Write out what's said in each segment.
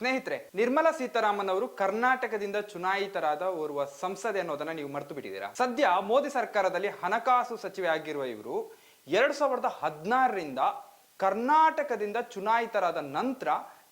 ಸ್ನೇಹಿತರೆ, ನಿರ್ಮಲಾ ಸೀತಾರಾಮನ್ ಅವರು ಕರ್ನಾಟಕದಿಂದ ಚುನಾಯಿತರಾದ ಓರ್ವ ಸಂಸದೆ ಅನ್ನೋದನ್ನ ನೀವು ಮರೆತು ಬಿಟ್ಟಿದ್ದೀರಾ? ಸದ್ಯ ಮೋದಿ ಸರ್ಕಾರದಲ್ಲಿ ಹಣಕಾಸು ಸಚಿವೆ ಆಗಿರುವ ಇವರು ಎರಡ್ ಸಾವಿರದ ಹದಿನಾರರಿಂದ ಕರ್ನಾಟಕದಿಂದ ಚುನಾಯಿತರಾದ ನಂತರ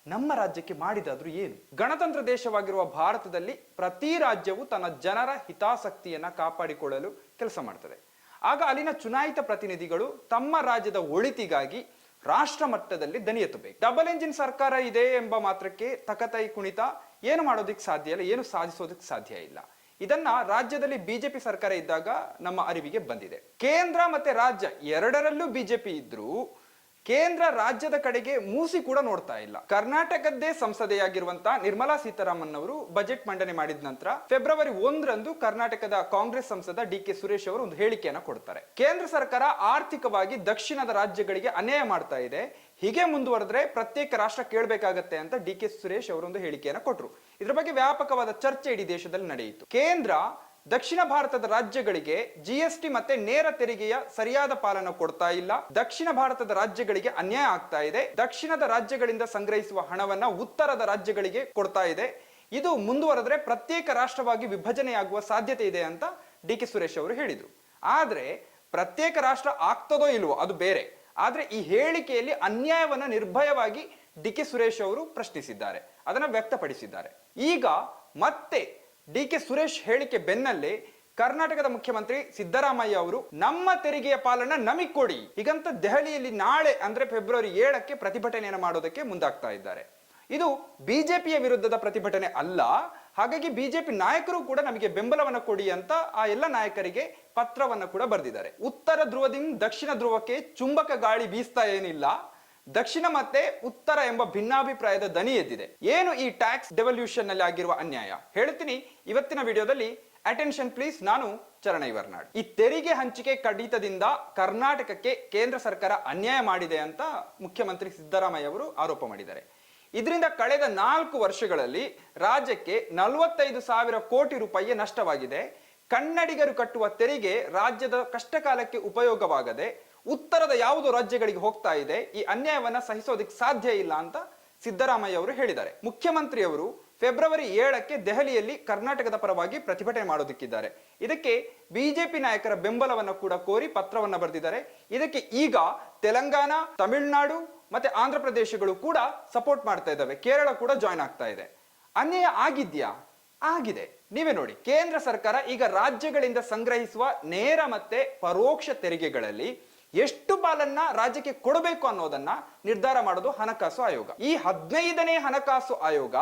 ನಮ್ಮ ರಾಜ್ಯಕ್ಕೆ ಮಾಡಿದಾದ್ರೂ ಏನು? ಗಣತಂತ್ರ ದೇಶವಾಗಿರುವ ಭಾರತದಲ್ಲಿ ಪ್ರತಿ ರಾಜ್ಯವು ತನ್ನ ಜನರ ಹಿತಾಸಕ್ತಿಯನ್ನ ಕಾಪಾಡಿಕೊಳ್ಳಲು ಕೆಲಸ ಮಾಡ್ತದೆ. ಆಗ ಅಲ್ಲಿನ ಚುನಾಯಿತ ಪ್ರತಿನಿಧಿಗಳು ತಮ್ಮ ರಾಜ್ಯದ ಒಳಿತಿಗಾಗಿ ರಾಷ್ಟ್ರ ಮಟ್ಟದಲ್ಲಿ ದನಿ ಎತ್ತಬೇಕು. ಡಬಲ್ ಎಂಜಿನ್ ಸರ್ಕಾರ ಇದೆ ಎಂಬ ಮಾತ್ರಕ್ಕೆ ತಕತೈ ಕುಣಿತ ಏನು ಮಾಡೋದಕ್ಕೆ ಸಾಧ್ಯ ಇಲ್ಲ, ಏನು ಸಾಧಿಸೋದಕ್ಕೆ ಸಾಧ್ಯ ಇಲ್ಲ. ಇದನ್ನ ರಾಜ್ಯದಲ್ಲಿ ಬಿಜೆಪಿ ಸರ್ಕಾರ ಇದ್ದಾಗ ನಮ್ಮ ಅರಿವಿಗೆ ಬಂದಿದೆ. ಕೇಂದ್ರ ಮತ್ತೆ ರಾಜ್ಯ ಎರಡರಲ್ಲೂ ಬಿಜೆಪಿ ಇದ್ರೂ ಕೇಂದ್ರ ರಾಜ್ಯದ ಕಡೆಗೆ ಮೂಸಿ ಕೂಡ ನೋಡ್ತಾ ಇಲ್ಲ. ಕರ್ನಾಟಕದ್ದೇ ಸಂಸದೆಯಾಗಿರುವಂತ ನಿರ್ಮಲಾ ಸೀತಾರಾಮನ್ ಅವರು ಬಜೆಟ್ ಮಂಡನೆ ಮಾಡಿದ ನಂತರ ಫೆಬ್ರವರಿ ಒಂದರಂದು ಕರ್ನಾಟಕದ ಕಾಂಗ್ರೆಸ್ ಸಂಸದ ಡಿ ಕೆ ಸುರೇಶ್ ಅವರು ಒಂದು ಹೇಳಿಕೆಯನ್ನು ಕೊಡ್ತಾರೆ. ಕೇಂದ್ರ ಸರ್ಕಾರ ಆರ್ಥಿಕವಾಗಿ ದಕ್ಷಿಣದ ರಾಜ್ಯಗಳಿಗೆ ಅನ್ಯಾಯ ಮಾಡ್ತಾ ಇದೆ. ಹೀಗೆ ಮುಂದುವರೆದ್ರೆ ಪ್ರತ್ಯೇಕ ರಾಷ್ಟ್ರ ಕೇಳಬೇಕಾಗತ್ತೆ ಅಂತ ಡಿ ಕೆ ಸುರೇಶ್ ಅವರೊಂದು ಹೇಳಿಕೆಯನ್ನು ಕೊಟ್ಟರು ಇದರ ಬಗ್ಗೆ ವ್ಯಾಪಕವಾದ ಚರ್ಚೆ ಇಡೀ ದೇಶದಲ್ಲಿ ನಡೆಯಿತು. ಕೇಂದ್ರ ದಕ್ಷಿಣ ಭಾರತದ ರಾಜ್ಯಗಳಿಗೆ ಜಿಎಸ್ಟಿ ಮತ್ತೆ ನೇರ ತೆರಿಗೆಯ ಸರಿಯಾದ ಪಾಲನ ಕೊಡ್ತಾ ಇಲ್ಲ. ದಕ್ಷಿಣ ಭಾರತದ ರಾಜ್ಯಗಳಿಗೆ ಅನ್ಯಾಯ ಆಗ್ತಾ ಇದೆ. ದಕ್ಷಿಣದ ರಾಜ್ಯಗಳಿಂದ ಸಂಗ್ರಹಿಸುವ ಹಣವನ್ನ ಉತ್ತರದ ರಾಜ್ಯಗಳಿಗೆ ಕೊಡ್ತಾ ಇದೆ. ಇದು ಮುಂದುವರೆದ್ರೆ ಪ್ರತ್ಯೇಕ ರಾಷ್ಟ್ರವಾಗಿ ವಿಭಜನೆಯಾಗುವ ಸಾಧ್ಯತೆ ಇದೆ ಅಂತ ಡಿ ಕೆ ಸುರೇಶ್ ಅವರು ಹೇಳಿದರು. ಆದರೆ ಪ್ರತ್ಯೇಕ ರಾಷ್ಟ್ರ ಆಗ್ತದೋ ಇಲ್ವೋ ಅದು ಬೇರೆ. ಆದರೆ ಈ ಹೇಳಿಕೆಯಲ್ಲಿ ಅನ್ಯಾಯವನ್ನ ನಿರ್ಭಯವಾಗಿ ಡಿ ಕೆ ಸುರೇಶ್ ಅವರು ಪ್ರಶ್ನಿಸಿದ್ದಾರೆ. ಅದನ್ನ ವ್ಯಕ್ತಪಡಿಸಿದ್ದಾರೆ. ಈಗ ಮತ್ತೆ ಡಿ ಕೆ ಸುರೇಶ್ ಹೇಳಿಕೆ ಬೆನ್ನಲ್ಲೇ ಕರ್ನಾಟಕದ ಮುಖ್ಯಮಂತ್ರಿ ಸಿದ್ದರಾಮಯ್ಯ ಅವರು, ನಮ್ಮ ತೆರಿಗೆಯ ಪಾಲನ್ನ ನಮಗ್ ಕೊಡಿ. ಹೀಗಂತ ದೆಹಲಿಯಲ್ಲಿ ನಾಳೆ ಅಂದ್ರೆ ಫೆಬ್ರವರಿ ಏಳಕ್ಕೆ ಪ್ರತಿಭಟನೆಯನ್ನು ಮಾಡೋದಕ್ಕೆ ಮುಂದಾಗ್ತಾ ಇದ್ದಾರೆ. ಇದು ಬಿಜೆಪಿಯ ವಿರುದ್ಧದ ಪ್ರತಿಭಟನೆ ಅಲ್ಲ. ಹಾಗಾಗಿ ಬಿಜೆಪಿ ನಾಯಕರು ಕೂಡ ನಮಗೆ ಬೆಂಬಲವನ್ನು ಕೊಡಿ ಅಂತ ಆ ಎಲ್ಲ ನಾಯಕರಿಗೆ ಪತ್ರವನ್ನು ಕೂಡ ಬರೆದಿದ್ದಾರೆ. ಉತ್ತರ ಧ್ರುವದಿಂದ ದಕ್ಷಿಣ ಧ್ರುವಕ್ಕೆ ಚುಂಬಕ ಗಾಳಿ ಬೀಸ್ತಾ ಏನಿಲ್ಲ. ದಕ್ಷಿಣ ಮತ್ತೆ ಉತ್ತರ ಎಂಬ ಭಿನ್ನಾಭಿಪ್ರಾಯದ ದನಿ ಎದ್ದಿದೆ. ಏನು ಈ ಟ್ಯಾಕ್ಸ್ ಡೆವಲ್ಯೂಷನ್ನಲ್ಲಿ ಆಗಿರುವ ಅನ್ಯಾಯ? ಹೇಳ್ತೀನಿ. ಇವತ್ತಿನ ವಿಡಿಯೋದಲ್ಲಿ ಅಟೆನ್ಷನ್ ಪ್ಲೀಸ್ ನಾನು ಚರಣ ಇವರ್ನಾಡ್ ಈ ತೆರಿಗೆ ಹಂಚಿಕೆ ಕಡಿತದಿಂದ ಕರ್ನಾಟಕಕ್ಕೆ ಕೇಂದ್ರ ಸರ್ಕಾರ ಅನ್ಯಾಯ ಮಾಡಿದೆ ಅಂತ ಮುಖ್ಯಮಂತ್ರಿ ಸಿದ್ದರಾಮಯ್ಯ ಅವರು ಆರೋಪ ಮಾಡಿದ್ದಾರೆ. ಇದರಿಂದ ಕಳೆದ ನಾಲ್ಕು ವರ್ಷಗಳಲ್ಲಿ ರಾಜ್ಯಕ್ಕೆ ನಲವತ್ತೈದು ಸಾವಿರ ಕೋಟಿ ರೂಪಾಯಿ ನಷ್ಟವಾಗಿದೆ. ಕನ್ನಡಿಗರು ಕಟ್ಟುವ ತೆರಿಗೆ ರಾಜ್ಯದ ಕಷ್ಟಕಾಲಕ್ಕೆ ಉಪಯೋಗವಾಗದೆ ಉತ್ತರದ ಯಾವುದು ರಾಜ್ಯಗಳಿಗೆ ಹೋಗ್ತಾ ಇದೆ, ಈ ಅನ್ಯಾಯವನ್ನ ಸಹಿಸೋದಕ್ಕೆ ಸಾಧ್ಯ ಇಲ್ಲ ಅಂತ ಸಿದ್ದರಾಮಯ್ಯ ಅವರು ಹೇಳಿದ್ದಾರೆ. ಮುಖ್ಯಮಂತ್ರಿಯವರು ಫೆಬ್ರವರಿ ಏಳಕ್ಕೆ ದೆಹಲಿಯಲ್ಲಿ ಕರ್ನಾಟಕದ ಪರವಾಗಿ ಪ್ರತಿಭಟನೆ ಮಾಡೋದಕ್ಕಿದ್ದಾರೆ. ಇದಕ್ಕೆ ಬಿಜೆಪಿ ನಾಯಕರ ಬೆಂಬಲವನ್ನು ಕೂಡ ಕೋರಿ ಪತ್ರವನ್ನು ಬರೆದಿದ್ದಾರೆ. ಇದಕ್ಕೆ ಈಗ ತೆಲಂಗಾಣ, ತಮಿಳುನಾಡು ಮತ್ತೆ ಆಂಧ್ರ ಪ್ರದೇಶಗಳು ಕೂಡ ಸಪೋರ್ಟ್ ಮಾಡ್ತಾ ಇದ್ದಾವೆ. ಕೇರಳ ಕೂಡ ಜಾಯ್ನ್ ಆಗ್ತಾ ಇದೆ. ಅನ್ಯಾಯ ಆಗಿದ್ಯಾ? ಆಗಿದೆ. ನೀವೇ ನೋಡಿ, ಕೇಂದ್ರ ಸರ್ಕಾರ ಈಗ ರಾಜ್ಯಗಳಿಂದ ಸಂಗ್ರಹಿಸುವ ನೇರ ಮತ್ತೆ ಪರೋಕ್ಷ ತೆರಿಗೆಗಳಲ್ಲಿ ಎಷ್ಟು ಪಾಲನ್ನ ರಾಜ್ಯಕ್ಕೆ ಕೊಡಬೇಕು ಅನ್ನೋದನ್ನ ನಿರ್ಧಾರ ಮಾಡೋದು ಹಣಕಾಸು ಆಯೋಗ. ಈ ಹದಿನೈದನೇ ಹಣಕಾಸು ಆಯೋಗ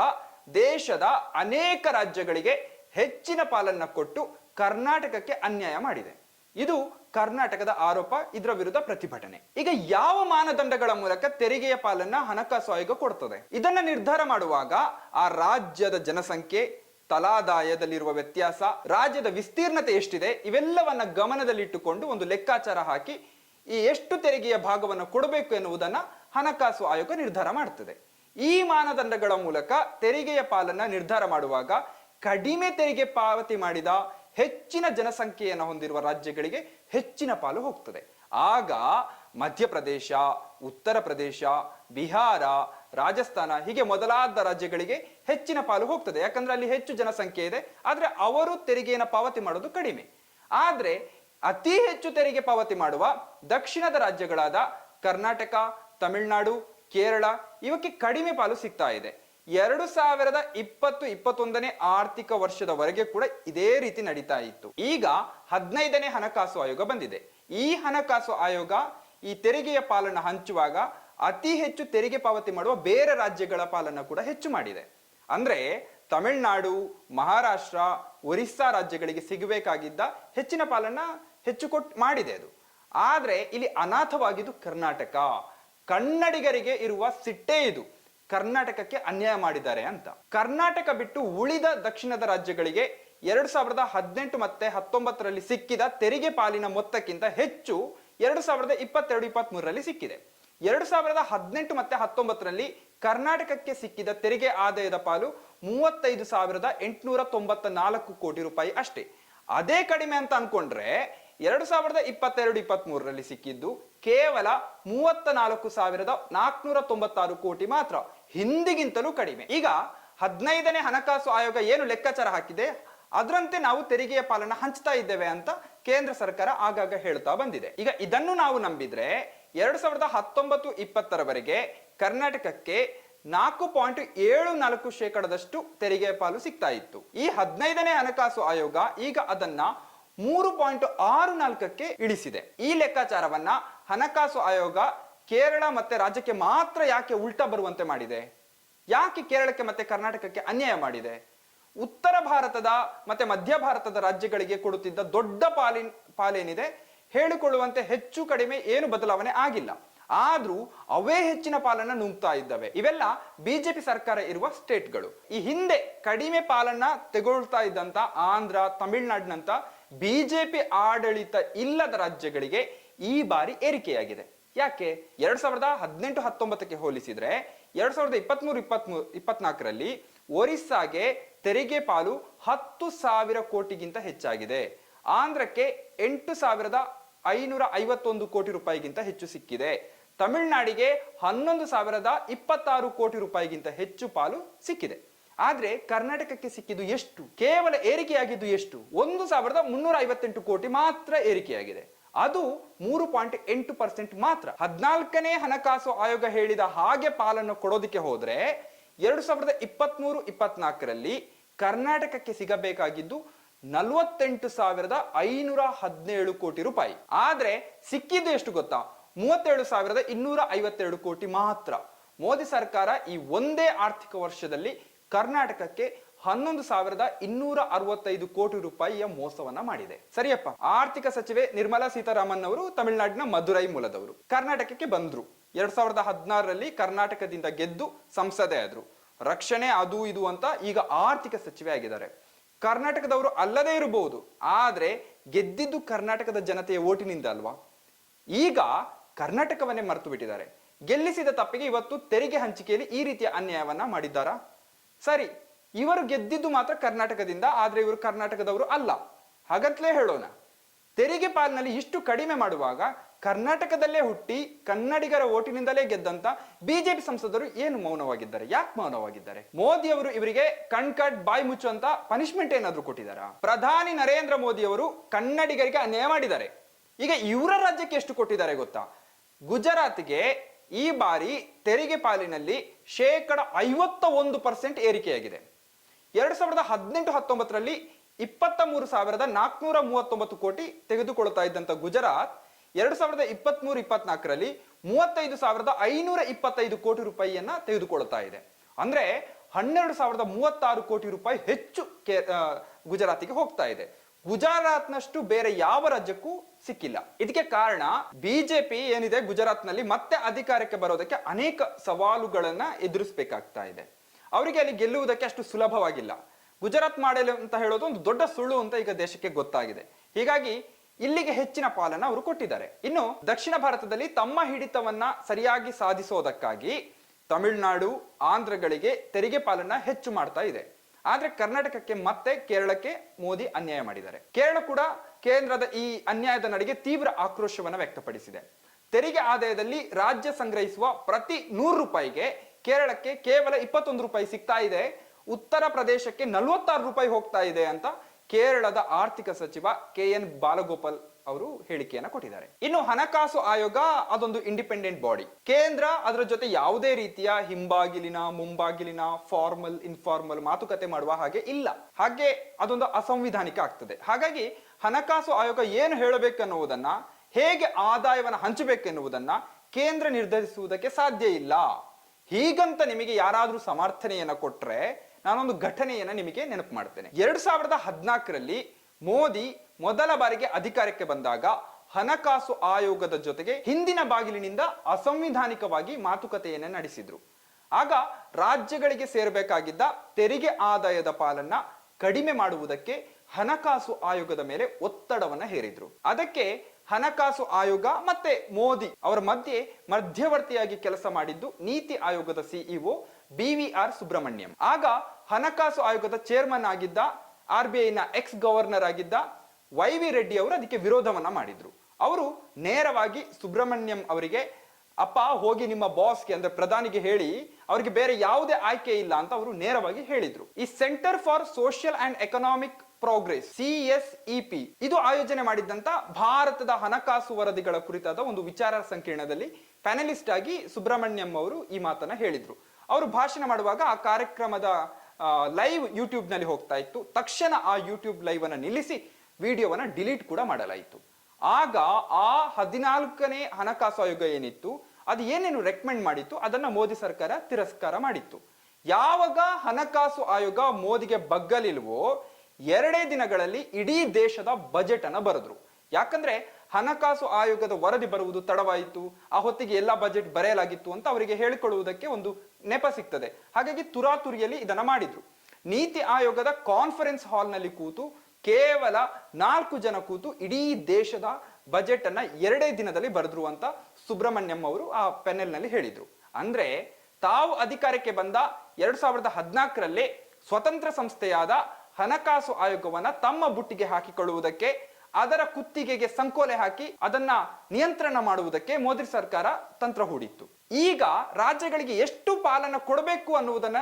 ದೇಶದ ಅನೇಕ ರಾಜ್ಯಗಳಿಗೆ ಹೆಚ್ಚಿನ ಪಾಲನ್ನ ಕೊಟ್ಟು ಕರ್ನಾಟಕಕ್ಕೆ ಅನ್ಯಾಯ ಮಾಡಿದೆ. ಇದು ಕರ್ನಾಟಕದ ಆರೋಪ, ಇದರ ವಿರುದ್ಧ ಪ್ರತಿಭಟನೆ. ಈಗ ಯಾವ ಮಾನದಂಡಗಳ ಮೂಲಕ ತೆರಿಗೆಯ ಪಾಲನ್ನ ಹಣಕಾಸು ಆಯೋಗ ಕೊಡ್ತದೆ? ಇದನ್ನ ನಿರ್ಧಾರ ಮಾಡುವಾಗ ಆ ರಾಜ್ಯದ ಜನಸಂಖ್ಯೆ, ತಲಾದಾಯದಲ್ಲಿರುವ ವ್ಯತ್ಯಾಸ, ರಾಜ್ಯದ ವಿಸ್ತೀರ್ಣತೆ ಎಷ್ಟಿದೆ, ಇವೆಲ್ಲವನ್ನ ಗಮನದಲ್ಲಿಟ್ಟುಕೊಂಡು ಒಂದು ಲೆಕ್ಕಾಚಾರ ಹಾಕಿ ಈ ಎಷ್ಟು ತೆರಿಗೆಯ ಭಾಗವನ್ನು ಕೊಡಬೇಕು ಎನ್ನುವುದನ್ನು ಹಣಕಾಸು ಆಯೋಗ ನಿರ್ಧಾರ ಮಾಡ್ತದೆ. ಈ ಮಾನದಂಡಗಳ ಮೂಲಕ ತೆರಿಗೆಯ ಪಾಲನ್ನ ನಿರ್ಧಾರ ಮಾಡುವಾಗ ಕಡಿಮೆ ತೆರಿಗೆ ಪಾವತಿ ಮಾಡಿದ ಹೆಚ್ಚಿನ ಜನಸಂಖ್ಯೆಯನ್ನು ಹೊಂದಿರುವ ರಾಜ್ಯಗಳಿಗೆ ಹೆಚ್ಚಿನ ಪಾಲು ಹೋಗ್ತದೆ. ಆಗ ಮಧ್ಯಪ್ರದೇಶ, ಉತ್ತರ ಪ್ರದೇಶ, ಬಿಹಾರ, ರಾಜಸ್ಥಾನ ಹೀಗೆ ಮೊದಲಾದ ರಾಜ್ಯಗಳಿಗೆ ಹೆಚ್ಚಿನ ಪಾಲು ಹೋಗ್ತದೆ. ಯಾಕಂದ್ರೆ ಅಲ್ಲಿ ಹೆಚ್ಚು ಜನಸಂಖ್ಯೆ ಇದೆ. ಆದ್ರೆ ಅವರು ತೆರಿಗೆಯನ್ನು ಪಾವತಿ ಮಾಡೋದು ಕಡಿಮೆ. ಆದ್ರೆ ಅತಿ ಹೆಚ್ಚು ತೆರಿಗೆ ಪಾವತಿ ಮಾಡುವ ದಕ್ಷಿಣದ ರಾಜ್ಯಗಳಾದ ಕರ್ನಾಟಕ, ತಮಿಳುನಾಡು, ಕೇರಳ ಇವಕ್ಕೆ ಕಡಿಮೆ ಪಾಲು ಸಿಗ್ತಾ ಇದೆ. ಎರಡು ಸಾವಿರದ ಇಪ್ಪತ್ತು ಇಪ್ಪತ್ತೊಂದನೇ ಆರ್ಥಿಕ ವರ್ಷದವರೆಗೆ ಕೂಡ ಇದೇ ರೀತಿ ನಡೀತಾ ಇತ್ತು. ಈಗ ಹದಿನೈದನೇ ಹಣಕಾಸು ಆಯೋಗ ಬಂದಿದೆ. ಈ ಹಣಕಾಸು ಆಯೋಗ ಈ ತೆರಿಗೆಯ ಪಾಲನ್ನು ಹಂಚುವಾಗ ಅತಿ ಹೆಚ್ಚು ತೆರಿಗೆ ಪಾವತಿ ಮಾಡುವ ಬೇರೆ ರಾಜ್ಯಗಳ ಪಾಲನ್ನ ಕೂಡ ಹೆಚ್ಚು ಮಾಡಿದೆ. ಅಂದ್ರೆ ತಮಿಳುನಾಡು, ಮಹಾರಾಷ್ಟ್ರ, ಒರಿಸ್ಸಾ ರಾಜ್ಯಗಳಿಗೆ ಸಿಗಬೇಕಾಗಿದ್ದ ಹೆಚ್ಚಿನ ಪಾಲನ್ನ ಹೆಚ್ಚು ಕೊಟ್ ಮಾಡಿದೆ ಅದು. ಆದ್ರೆ ಇಲ್ಲಿ ಅನಾಥವಾಗಿದ್ದು ಕರ್ನಾಟಕ. ಕನ್ನಡಿಗರಿಗೆ ಇರುವ ಸಿಟ್ಟೇ ಇದು. ಕರ್ನಾಟಕಕ್ಕೆ ಅನ್ಯಾಯ ಮಾಡಿದ್ದಾರೆ ಅಂತ. ಕರ್ನಾಟಕ ಬಿಟ್ಟು ಉಳಿದ ದಕ್ಷಿಣದ ರಾಜ್ಯಗಳಿಗೆ ಎರಡು ಸಾವಿರದ ಹದಿನೆಂಟು ಮತ್ತೆ ಹತ್ತೊಂಬತ್ತರಲ್ಲಿ ಸಿಕ್ಕಿದ ತೆರಿಗೆ ಪಾಲಿನ ಮೊತ್ತಕ್ಕಿಂತ ಹೆಚ್ಚು ಎರಡು ಸಾವಿರದ ಇಪ್ಪತ್ತೆರಡು ಇಪ್ಪತ್ತ್ ಮೂರರಲ್ಲಿ ಸಿಕ್ಕಿದೆ. ಎರಡು ಸಾವಿರದ ಹದಿನೆಂಟು ಮತ್ತೆ ಹತ್ತೊಂಬತ್ತರಲ್ಲಿ ಕರ್ನಾಟಕಕ್ಕೆ ಸಿಕ್ಕಿದ ತೆರಿಗೆ ಆದಾಯದ ಪಾಲು ಮೂವತ್ತೈದು ಸಾವಿರದ ಎಂಟುನೂರ ತೊಂಬತ್ತ ನಾಲ್ಕು ಕೋಟಿ ರೂಪಾಯಿ ಅಷ್ಟೇ. ಅದೇ ಕಡಿಮೆ ಅಂತ ಅನ್ಕೊಂಡ್ರೆ ಎರಡು ಸಾವಿರದ ಇಪ್ಪತ್ತೆರಡು ಇಪ್ಪತ್ತ್ ಮೂರರಲ್ಲಿ ಸಿಕ್ಕಿದ್ದು ಕೇವಲ ಮೂವತ್ತ ನಾಲ್ಕು ಸಾವಿರದ ನಾಲ್ಕುನೂರ ತೊಂಬತ್ತಾರು ಕೋಟಿ ಮಾತ್ರ. ಹಿಂದಿಗಿಂತಲೂ ಕಡಿಮೆ. ಈಗ ಹದಿನೈದನೇ ಹಣಕಾಸು ಆಯೋಗ ಏನು ಲೆಕ್ಕಾಚಾರ ಹಾಕಿದೆ? ಅದರಂತೆ ನಾವು ತೆರಿಗೆಯ ಪಾಲನ ಹಂಚ್ತಾ ಇದ್ದೇವೆ ಅಂತ ಕೇಂದ್ರ ಸರ್ಕಾರ ಆಗಾಗ ಹೇಳ್ತಾ ಬಂದಿದೆ. ಈಗ ಇದನ್ನು ನಾವು ನಂಬಿದ್ರೆ ಎರಡು ಸಾವಿರದ ಹತ್ತೊಂಬತ್ತು ಇಪ್ಪತ್ತರವರೆಗೆ ಕರ್ನಾಟಕಕ್ಕೆ ನಾಲ್ಕು ಪಾಯಿಂಟ್ ಏಳು ನಾಲ್ಕು ಶೇಕಡದಷ್ಟು ತೆರಿಗೆಯ ಪಾಲು ಸಿಗ್ತಾ ಇತ್ತು. ಈ ಹದಿನೈದನೇ ಹಣಕಾಸು ಆಯೋಗ ಈಗ ಅದನ್ನ ಮೂರು ಪಾಯಿಂಟ್ ಆರು ನಾಲ್ಕಕ್ಕೆ ಇಳಿಸಿದೆ. ಈ ಲೆಕ್ಕಾಚಾರವನ್ನ ಹಣಕಾಸು ಆಯೋಗ ಕೇರಳ ಮತ್ತೆ ರಾಜ್ಯಕ್ಕೆ ಮಾತ್ರ ಯಾಕೆ ಉಲ್ಟಾ ಬರುವಂತೆ ಮಾಡಿದೆ? ಯಾಕೆ ಕೇರಳಕ್ಕೆ ಮತ್ತೆ ಕರ್ನಾಟಕಕ್ಕೆ ಅನ್ಯಾಯ ಮಾಡಿದೆ? ಉತ್ತರ ಭಾರತದ ಮತ್ತೆ ಮಧ್ಯ ಭಾರತದ ರಾಜ್ಯಗಳಿಗೆ ಕೊಡುತ್ತಿದ್ದ ದೊಡ್ಡ ಪಾಲಿನ ಪಾಲೇನಿದೆ. ಹೇಳಿಕೊಳ್ಳುವಂತೆ ಹೆಚ್ಚು ಕಡಿಮೆ ಏನು ಬದಲಾವಣೆ ಆಗಿಲ್ಲ. ಆದ್ರೂ ಅವೇ ಹೆಚ್ಚಿನ ಪಾಲನ್ನ ನುಂಗ್ತಾ ಇದ್ದಾವೆ. ಇವೆಲ್ಲ ಬಿಜೆಪಿ ಸರ್ಕಾರ ಇರುವ ಸ್ಟೇಟ್ಗಳು. ಈ ಹಿಂದೆ ಕಡಿಮೆ ಪಾಲನ್ನ ತೆಗೊಳ್ತಾ ಇದ್ದಂತ ಆಂಧ್ರ, ತಮಿಳುನಾಡಿನಂತ ಬಿಜೆಪಿ ಆಡಳಿತ ಇಲ್ಲದ ರಾಜ್ಯಗಳಿಗೆ ಈ ಬಾರಿ ಏರಿಕೆಯಾಗಿದೆ. ಯಾಕೆ? ಎರಡ್ ಸಾವಿರದ ಹದಿನೆಂಟು ಹತ್ತೊಂಬತ್ತಕ್ಕೆ ಹೋಲಿಸಿದ್ರೆ ಎರಡ್ ಸಾವಿರದ ಇಪ್ಪತ್ಮೂರು, ಇಪ್ಪತ್ಮೂ, ಇಪ್ಪತ್ನಾಲ್ಕರಲ್ಲಿ ಒರಿಸ್ಸಾಗೆ ತೆರಿಗೆ ಪಾಲು ಹತ್ತು ಸಾವಿರ ಕೋಟಿಗಿಂತ ಹೆಚ್ಚಾಗಿದೆ. ಆಂಧ್ರಕ್ಕೆ ಎಂಟು ಸಾವಿರದ ಐನೂರ ಐವತ್ತೊಂದು ಕೋಟಿ ರೂಪಾಯಿಗಿಂತ ಹೆಚ್ಚು ಸಿಕ್ಕಿದೆ. ತಮಿಳುನಾಡಿಗೆ ಹನ್ನೊಂದು ಸಾವಿರದ ಇಪ್ಪತ್ತಾರು ಕೋಟಿ ರೂಪಾಯಿಗಿಂತ ಹೆಚ್ಚು ಪಾಲು ಸಿಕ್ಕಿದೆ. ಆದ್ರೆ ಕರ್ನಾಟಕಕ್ಕೆ ಸಿಕ್ಕಿದ್ದು ಎಷ್ಟು? ಕೇವಲ ಏರಿಕೆಯಾಗಿದ್ದು ಎಷ್ಟು? ಒಂದು ಸಾವಿರದ ಮುನ್ನೂರ ಐವತ್ತೆಂಟು ಕೋಟಿ ಮಾತ್ರ ಏರಿಕೆಯಾಗಿದೆ. ಅದು ಮೂರು ಪಾಯಿಂಟ್ ಎಂಟು ಪರ್ಸೆಂಟ್ ಮಾತ್ರ. ಹದಿನಾಲ್ಕನೇ ಹಣಕಾಸು ಆಯೋಗ ಹೇಳಿದ ಹಾಗೆ ಪಾಲನ್ನು ಕೊಡೋದಕ್ಕೆ ಹೋದರೆ ಎರಡು ಸಾವಿರದ ಇಪ್ಪತ್ತ್ಮೂರು ಇಪ್ಪತ್ನಾಲ್ಕರಲ್ಲಿ ಕರ್ನಾಟಕಕ್ಕೆ ಸಿಗಬೇಕಾಗಿದ್ದು ನಲವತ್ತೆಂಟು ಸಾವಿರದ ಐನೂರ ಹದಿನೇಳು ಕೋಟಿ ರೂಪಾಯಿ. ಆದರೆ ಸಿಕ್ಕಿದ್ದು ಎಷ್ಟು ಗೊತ್ತಾ? ಮೂವತ್ತೇಳು ಸಾವಿರದ ಇನ್ನೂರ ಐವತ್ತೆರಡು ಕೋಟಿ ಮಾತ್ರ. ಮೋದಿ ಸರ್ಕಾರ ಈ ಒಂದೇ ಆರ್ಥಿಕ ವರ್ಷದಲ್ಲಿ ಕರ್ನಾಟಕಕ್ಕೆ ಹನ್ನೊಂದು ಸಾವಿರದ ಇನ್ನೂರ ಅರವತ್ತೈದು ಕೋಟಿ ರೂಪಾಯಿಯ ಮೋಸವನ್ನ ಮಾಡಿದೆ. ಸರಿಯಪ್ಪ. ಆರ್ಥಿಕ ಸಚಿವೆ ನಿರ್ಮಲಾ ಸೀತಾರಾಮನ್ ಅವರು ತಮಿಳುನಾಡಿನ ಮಧುರೈ ಮೂಲದವರು. ಕರ್ನಾಟಕಕ್ಕೆ ಬಂದ್ರು. ಎರಡ್ ಸಾವಿರದ ಹದಿನಾರರಲ್ಲಿ ಕರ್ನಾಟಕದಿಂದ ಗೆದ್ದು ಸಂಸದೆ ಆದ್ರು. ರಕ್ಷಣೆ ಅದು ಇದು ಅಂತ ಈಗ ಆರ್ಥಿಕ ಸಚಿವೆ ಆಗಿದ್ದಾರೆ. ಕರ್ನಾಟಕದವರು ಅಲ್ಲದೇ ಇರಬಹುದು. ಆದ್ರೆ ಗೆದ್ದಿದ್ದು ಕರ್ನಾಟಕದ ಜನತೆಯ ಓಟಿನಿಂದ ಅಲ್ವಾ? ಈಗ ಕರ್ನಾಟಕವನ್ನೇ ಮರೆತು ಬಿಟ್ಟಿದ್ದಾರೆ. ಗೆಲ್ಲಿಸಿದ ತಪ್ಪಿಗೆ ಇವತ್ತು ತೆರಿಗೆ ಹಂಚಿಕೆಯಲ್ಲಿ ಈ ರೀತಿಯ ಅನ್ಯಾಯವನ್ನ ಮಾಡಿದ್ದಾರಾ? ಸರಿ, ಇವರು ಗೆದ್ದಿದ್ದು ಮಾತ್ರ ಕರ್ನಾಟಕದಿಂದ, ಆದ್ರೆ ಇವರು ಕರ್ನಾಟಕದವರು ಅಲ್ಲ. ಹಾಗಂತಲೇ ಹೇಳೋಣ. ತೆರಿಗೆ ಪಾಲಿನಲ್ಲಿ ಇಷ್ಟು ಕಡಿಮೆ ಮಾಡುವಾಗ ಕರ್ನಾಟಕದಲ್ಲೇ ಹುಟ್ಟಿ ಕನ್ನಡಿಗರ ಓಟಿನಿಂದಲೇ ಗೆದ್ದಂತ ಬಿಜೆಪಿ ಸಂಸದರು ಏನು ಮೌನವಾಗಿದ್ದಾರೆ? ಯಾಕೆ ಮೌನವಾಗಿದ್ದಾರೆ? ಮೋದಿ ಅವರು ಇವರಿಗೆ ಕಣ್ಕಟ್ ಬಾಯಿ ಮುಚ್ಚುವಂತ ಪನಿಷ್ಮೆಂಟ್ ಏನಾದ್ರು ಕೊಟ್ಟಿದ್ದಾರಾ? ಪ್ರಧಾನಿ ನರೇಂದ್ರ ಮೋದಿ ಅವರು ಕನ್ನಡಿಗರಿಗೆ ಅನ್ಯಾಯ ಮಾಡಿದ್ದಾರೆ. ಈಗ ಇವರ ರಾಜ್ಯಕ್ಕೆ ಎಷ್ಟು ಕೊಟ್ಟಿದ್ದಾರೆ ಗೊತ್ತಾ? ಗುಜರಾತ್ಗೆ ಈ ಬಾರಿ ತೆರಿಗೆ ಪಾಲಿನಲ್ಲಿ ಶೇಕಡ ಐವತ್ತ ಒಂದು ಪರ್ಸೆಂಟ್ ಏರಿಕೆಯಾಗಿದೆ. ಎರಡು ಸಾವಿರದ ಹದಿನೆಂಟು ಹತ್ತೊಂಬತ್ತರಲ್ಲಿ ಇಪ್ಪತ್ತ ಮೂರು ಸಾವಿರದ ನಾಲ್ಕುನೂರ ಮೂವತ್ತೊಂಬತ್ತು ಕೋಟಿ ತೆಗೆದುಕೊಳ್ಳುತ್ತಾ ಇದ್ದಂತ ಗುಜರಾತ್, ಎರಡು ಸಾವಿರದ ಇಪ್ಪತ್ಮೂರು ಇಪ್ಪತ್ನಾಲ್ಕರಲ್ಲಿ ಮೂವತ್ತೈದು ಸಾವಿರದ ಐನೂರ ಇಪ್ಪತ್ತೈದು ಕೋಟಿ ರೂಪಾಯಿಯನ್ನ ತೆಗೆದುಕೊಳ್ಳುತ್ತಾ ಇದೆ. ಅಂದ್ರೆ ಹನ್ನೆರಡು ಸಾವಿರದ ಮೂವತ್ತಾರು ಕೋಟಿ ರೂಪಾಯಿ ಹೆಚ್ಚು ಗುಜರಾತಿಗೆ ಹೋಗ್ತಾ ಇದೆ. ಗುಜರಾತ್ನಷ್ಟು ಬೇರೆ ಯಾವ ರಾಜ್ಯಕ್ಕೂ ಸಿಕ್ಕಿಲ್ಲ. ಇದಕ್ಕೆ ಕಾರಣ ಬಿಜೆಪಿ ಏನಿದೆ ಗುಜರಾತ್ನಲ್ಲಿ ಮತ್ತೆ ಅಧಿಕಾರಕ್ಕೆ ಬರೋದಕ್ಕೆ ಅನೇಕ ಸವಾಲುಗಳನ್ನ ಎದುರಿಸಬೇಕಾಗ್ತಾ ಇದೆ. ಅವರಿಗೆ ಅಲ್ಲಿ ಗೆಲ್ಲುವುದಕ್ಕೆ ಅಷ್ಟು ಸುಲಭವಾಗಿಲ್ಲ. ಗುಜರಾತ್ ಮಾಡಲು ಅಂತ ಹೇಳೋದು ಒಂದು ದೊಡ್ಡ ಸುಳ್ಳು ಅಂತ ಈಗ ದೇಶಕ್ಕೆ ಗೊತ್ತಾಗಿದೆ. ಹೀಗಾಗಿ ಇಲ್ಲಿಗೆ ಹೆಚ್ಚಿನ ಪಾಲನ್ನ ಅವರು ಕೊಟ್ಟಿದ್ದಾರೆ. ಇನ್ನು ದಕ್ಷಿಣ ಭಾರತದಲ್ಲಿ ತಮ್ಮ ಹಿಡಿತವನ್ನ ಸರಿಯಾಗಿ ಸಾಧಿಸೋದಕ್ಕಾಗಿ ತಮಿಳುನಾಡು ಆಂಧ್ರಗಳಿಗೆ ತೆರಿಗೆ ಪಾಲನ್ನ ಹೆಚ್ಚು ಮಾಡ್ತಾ ಇದೆ. ಆದ್ರೆ ಕರ್ನಾಟಕಕ್ಕೆ ಮತ್ತೆ ಕೇರಳಕ್ಕೆ ಮೋದಿ ಅನ್ಯಾಯ ಮಾಡಿದ್ದಾರೆ. ಕೇರಳ ಕೂಡ ಕೇಂದ್ರದ ಈ ಅನ್ಯಾಯದ ನಡೆಗೆ ತೀವ್ರ ಆಕ್ರೋಶವನ್ನು ವ್ಯಕ್ತಪಡಿಸಿದೆ. ತೆರಿಗೆ ಆದಾಯದಲ್ಲಿ ರಾಜ್ಯ ಸಂಗ್ರಹಿಸುವ ಪ್ರತಿ ನೂರು ರೂಪಾಯಿಗೆ ಕೇರಳಕ್ಕೆ ಕೇವಲ ಇಪ್ಪತ್ತೊಂದು ರೂಪಾಯಿ ಸಿಗ್ತಾ ಇದೆ. ಉತ್ತರ ಪ್ರದೇಶಕ್ಕೆ ನಲವತ್ತಾರು ರೂಪಾಯಿ ಹೋಗ್ತಾ ಇದೆ ಅಂತ ಕೇರಳದ ಆರ್ಥಿಕ ಸಚಿವ ಕೆ ಎನ್ ಬಾಲಗೋಪಾಲ್ ಅವರು ಹೇಳಿಕೆಯನ್ನ ಕೊಟ್ಟಿದ್ದಾರೆ. ಇನ್ನು ಹಣಕಾಸು ಆಯೋಗ ಅದೊಂದು ಇಂಡಿಪೆಂಡೆಂಟ್ ಬಾಡಿ ಕೇಂದ್ರ ಅದರ ಜೊತೆ ಯಾವುದೇ ರೀತಿಯ ಹಿಂಬಾಗಿಲಿನ, ಮುಂಬಾಗಿಲಿನ ಫಾರ್ಮಲ್ ಇನ್ಫಾರ್ಮಲ್ ಮಾತುಕತೆ ಮಾಡುವ ಹಾಗೆ ಇಲ್ಲ. ಹಾಗೆ ಅದೊಂದು ಅಸಂವಿಧಾನಿಕ ಆಗ್ತದೆ. ಹಾಗಾಗಿ ಹಣಕಾಸು ಆಯೋಗ ಏನು ಹೇಳಬೇಕನ್ನುವುದನ್ನ, ಹೇಗೆ ಆದಾಯವನ್ನು ಹಂಚಬೇಕೆನ್ನುವುದನ್ನ ಕೇಂದ್ರ ನಿರ್ಧರಿಸುವುದಕ್ಕೆ ಸಾಧ್ಯ ಇಲ್ಲ. ಹೀಗಂತ ನಿಮಗೆ ಯಾರಾದರೂ ಸಮರ್ಥನೆಯನ್ನ ಕೊಟ್ರೆ ನಾನೊಂದು ಘಟನೆಯನ್ನ ನಿಮಗೆ ನೆನಪು ಮಾಡ್ತೇನೆ. ಎರಡ್ ಸಾವಿರದ ಹದಿನಾಲ್ಕರಲ್ಲಿ ಮೋದಿ ಮೊದಲ ಬಾರಿಗೆ ಅಧಿಕಾರಕ್ಕೆ ಬಂದಾಗ ಹಣಕಾಸು ಆಯೋಗದ ಜೊತೆಗೆ ಹಿಂದಿನ ಬಾಗಿಲಿನಿಂದ ಅಸಂವಿಧಾನಿಕವಾಗಿ ಮಾತುಕತೆಯನ್ನ ನಡೆಸಿದ್ರು. ಆಗ ರಾಜ್ಯಗಳಿಗೆ ಸೇರಬೇಕಾಗಿದ್ದ ತೆರಿಗೆ ಆದಾಯದ ಪಾಲನ್ನ ಕಡಿಮೆ ಮಾಡುವುದಕ್ಕೆ ಹಣಕಾಸು ಆಯೋಗದ ಮೇಲೆ ಒತ್ತಡವನ್ನ ಹೇರಿದ್ರು. ಅದಕ್ಕೆ ಹಣಕಾಸು ಆಯೋಗ ಮತ್ತೆ ಮೋದಿ ಅವರ ಮಧ್ಯೆ ಮಧ್ಯವರ್ತಿಯಾಗಿ ಕೆಲಸ ಮಾಡಿದ್ದು ನೀತಿ ಆಯೋಗದ CEO B V R Subrahmanyam. ಆಗ ಹಣಕಾಸು ಆಯೋಗದ ಚೇರ್ಮನ್ ಆಗಿದ್ದ ಆರ್ ಬಿ ಐನ ಎಕ್ಸ್ ಗವರ್ನರ್ ಆಗಿದ್ದ ವೈ ವಿ ರೆಡ್ಡಿ ಅವರು ಅದಕ್ಕೆ ವಿರೋಧವನ್ನ ಮಾಡಿದ್ರು. ಅವರು ನೇರವಾಗಿ ಸುಬ್ರಹ್ಮಣ್ಯಂ ಅವರಿಗೆ, ಅಪ್ಪ, ಹೋಗಿ ನಿಮ್ಮ ಬಾಸ್ಗೆ ಅಂದ್ರೆ ಪ್ರಧಾನಿಗೆ ಹೇಳಿ, ಅವರಿಗೆ ಬೇರೆ ಯಾವುದೇ ಆಯ್ಕೆ ಇಲ್ಲ ಅಂತ ಅವರು ನೇರವಾಗಿ ಹೇಳಿದ್ರು. ಈ centre for social and economic progress C S E P ಇದು ಆಯೋಜನೆ ಮಾಡಿದ್ದಂತ ಭಾರತದ ಹಣಕಾಸು ವರದಿಗಳ ಕುರಿತಾದ ಒಂದು ವಿಚಾರ ಸಂಕಿರಣದಲ್ಲಿ ಪ್ಯಾನಲಿಸ್ಟ್ ಆಗಿ ಸುಬ್ರಹ್ಮಣ್ಯಂ ಅವರು ಈ ಮಾತನ್ನ ಹೇಳಿದ್ರು. ಅವರು ಭಾಷಣ ಮಾಡುವಾಗ ಆ ಕಾರ್ಯಕ್ರಮದ ಲೈವ್ ಯೂಟ್ಯೂಬ್ನಲ್ಲಿ ಹೋಗ್ತಾ ಇತ್ತು. ತಕ್ಷಣ ಆ ಯೂಟ್ಯೂಬ್ ಲೈವ್ ಅನ್ನು ನಿಲ್ಲಿಸಿ ವಿಡಿಯೋವನ್ನ ಡಿಲೀಟ್ ಕೂಡ ಮಾಡಲಾಯಿತು. ಆಗ ಆ ಹದಿನಾಲ್ಕನೇ ಹಣಕಾಸು ಆಯೋಗ ಏನಿತ್ತು, ಅದು ಏನೇನು ರೆಕಮೆಂಡ್ ಮಾಡಿತ್ತು, ಅದನ್ನ ಮೋದಿ ಸರ್ಕಾರ ತಿರಸ್ಕಾರ ಮಾಡಿತ್ತು. ಯಾವಾಗ ಹಣಕಾಸು ಆಯೋಗ ಮೋದಿಗೆ ಬಗ್ಗಲಿಲ್ವೋ, ಎರಡೇ ದಿನಗಳಲ್ಲಿ ಇಡೀ ದೇಶದ ಬಜೆಟ್ ಅನ್ನ ಬರೆದ್ರು. ಯಾಕಂದ್ರೆ ಹಣಕಾಸು ಆಯೋಗದ ವರದಿ ಬರುವುದು ತಡವಾಯಿತು, ಆ ಹೊತ್ತಿಗೆ ಎಲ್ಲ ಬಜೆಟ್ ಬರೆಯಲಾಗಿತ್ತು ಅಂತ ಅವರಿಗೆ ಹೇಳಿಕೊಳ್ಳುವುದಕ್ಕೆ ಒಂದು ನೆಪ ಸಿಗ್ತದೆ. ಹಾಗಾಗಿ ತುರಾತುರಿಯಲ್ಲಿ ಇದನ್ನ ಮಾಡಿದ್ರು. ನೀತಿ ಆಯೋಗದ ಕಾನ್ಫರೆನ್ಸ್ ಹಾಲ್ನಲ್ಲಿ ಕೂತು ಕೇವಲ ನಾಲ್ಕು ಜನ ಕೂತು ಇಡೀ ದೇಶದ ಬಜೆಟ್ ಅನ್ನ ಎರಡೇ ದಿನದಲ್ಲಿ ಬರೆದ್ರು ಅಂತ ಸುಬ್ರಹ್ಮಣ್ಯಂ ಅವರು ಆ ನಲ್ಲಿ ಹೇಳಿದ್ರು. ಅಂದ್ರೆ ತಾವು ಅಧಿಕಾರಕ್ಕೆ ಬಂದ ಎರಡ್ ಸಾವಿರದ ಹದಿನಾಲ್ಕರಲ್ಲೇ ಸ್ವತಂತ್ರ ಸಂಸ್ಥೆಯಾದ ಹಣಕಾಸು ಆಯೋಗವನ್ನ ತಮ್ಮ ಬುಟ್ಟಿಗೆ ಹಾಕಿಕೊಳ್ಳುವುದಕ್ಕೆ ಅದರ ಕುತ್ತಿಗೆಗೆ ಸಂಕೋಲೆ ಹಾಕಿ ಅದನ್ನ ನಿಯಂತ್ರಣ ಮಾಡುವುದಕ್ಕೆ ಮೋದಿ ಸರ್ಕಾರ ತಂತ್ರ ಹೂಡಿತ್ತು. ಈಗ ರಾಜ್ಯಗಳಿಗೆ ಎಷ್ಟು ಪಾಲನ ಕೊಡಬೇಕು ಅನ್ನುವುದನ್ನ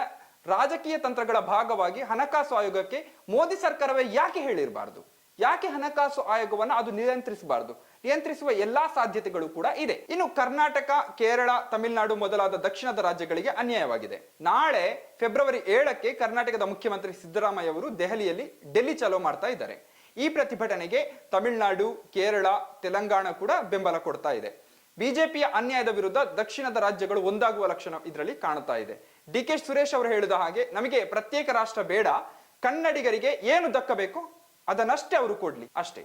ರಾಜಕೀಯ ತಂತ್ರಗಳ ಭಾಗವಾಗಿ ಹಣಕಾಸು ಆಯೋಗಕ್ಕೆ ಮೋದಿ ಸರ್ಕಾರವೇ ಯಾಕೆ ಹೇಳಿರಬಾರ್ದು? ಯಾಕೆ ಹಣಕಾಸು ಆಯೋಗವನ್ನು ಅದು ನಿಯಂತ್ರಿಸಬಾರದು? ನಿಯಂತ್ರಿಸುವ ಎಲ್ಲಾ ಸಾಧ್ಯತೆಗಳು ಕೂಡ ಇದೆ. ಇನ್ನು ಕರ್ನಾಟಕ, ಕೇರಳ, ತಮಿಳುನಾಡು ಮೊದಲಾದ ದಕ್ಷಿಣದ ರಾಜ್ಯಗಳಿಗೆ ಅನ್ಯಾಯವಾಗಿದೆ. ನಾಳೆ ಫೆಬ್ರವರಿ ಏಳಕ್ಕೆ ಕರ್ನಾಟಕದ ಮುಖ್ಯಮಂತ್ರಿ ಸಿದ್ದರಾಮಯ್ಯ ಅವರು ದೆಹಲಿಯಲ್ಲಿ ಡೆಲ್ಲಿ ಚಲೋ ಮಾಡ್ತಾ ಇದ್ದಾರೆ. ಈ ಪ್ರತಿಭಟನೆಗೆ ತಮಿಳುನಾಡು, ಕೇರಳ, ತೆಲಂಗಾಣ ಕೂಡ ಬೆಂಬಲ ಕೊಡ್ತಾ ಇದೆ. ಬಿಜೆಪಿಯ ಅನ್ಯಾಯದ ವಿರುದ್ಧ ದಕ್ಷಿಣದ ರಾಜ್ಯಗಳು ಒಂದಾಗುವ ಲಕ್ಷಣ ಇದರಲ್ಲಿ ಕಾಣುತ್ತಾ ಇದೆ. ಡಿ ಕೆ ಸುರೇಶ್ ಅವರು ಹೇಳಿದ ಹಾಗೆ ನಮಗೆ ಪ್ರತ್ಯೇಕ ರಾಷ್ಟ್ರ ಬೇಡ, ಕನ್ನಡಿಗರಿಗೆ ಏನು ದಕ್ಕಬೇಕು ಅದನ್ನಷ್ಟೇ ಅವರು ಕೊಡ್ಲಿ. ಅಷ್ಟೇ.